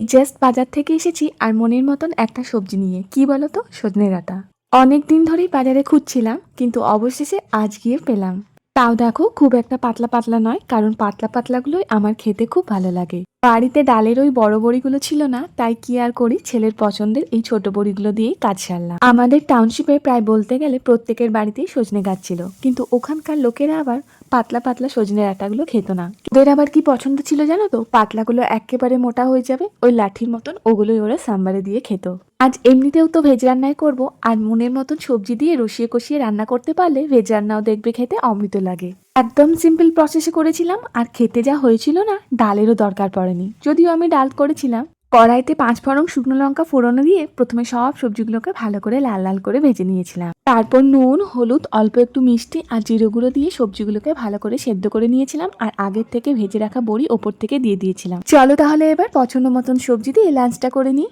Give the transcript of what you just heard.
Just বাজার থেকে এসেছি আর মনের মতন একটা সবজি নিয়ে। কি বলো তো সজনে ডাঁটা। অনেক দিন ধরেই বাজারে খুঁজছিলাম, কিন্তু অবশেষে আজ গিয়ে পেলাম। তাও দেখো, খুব একটা পাতলা পাতলা নয়, কারণ পাতলা পাতলাগুলোই আমার খেতে খুব ভালো লাগে। বাড়িতে ডালের ওই বড় বড়িগুলো ছিল না, তাই কি আর করি? ছেলের পছন্দের এই ছোট বড়িগুলো দিয়েই কাজ সারলাম। আমাদের টাউনশিপে প্রায় বলতে গেলে প্রত্যেকের বাড়িতেই সজনে গাছ ছিল। কিন্তু ওখানকার লোকেরা আবার পাতলা পাতলা সজনের আটাগুলো খেত না। ওদের আবার কি পছন্দ ছিল জানো তো? পাতলাগুলো একেবারে মোটা হয়ে যাবে, ওই লাঠির মতন ওগুলোই ওরা সাম্বারে দিয়ে খেত। আজ এমনিতেও তো ভেজ রান্নাই করব, আর মনের মতন সবজি দিয়ে রসিয়ে কষিয়ে রান্না করতে পারলে ভেজ রান্নাও দেখবে খেতে অমৃত লাগে। একদম সিম্পল প্রসেসে করেছিলাম, আর খেতে যা হয়েছিল না, ডালেরও দরকার পড়েনি। যদিও আমি ডাল করেছিলাম কড়াইতে পাঁচ ফড়ং শুকনো লঙ্কা ফোড়নো দিয়ে প্রথমে সব সবজিগুলোকে ভালো করে লাল লাল করে ভেজে নিয়েছিলাম। তারপর নুন, হলুদ, অল্প একটু মিষ্টি আর জিরে গুঁড়ো দিয়ে সবজিগুলোকে ভালো করে সেদ্ধ করে নিয়েছিলাম আর আগের থেকে ভেজে রাখা বড়ি ওপর থেকে দিয়ে দিয়েছিলাম। চলো তাহলে এবার পছন্দ মতন সবজি দিয়ে লাঞ্চটা করে নিই।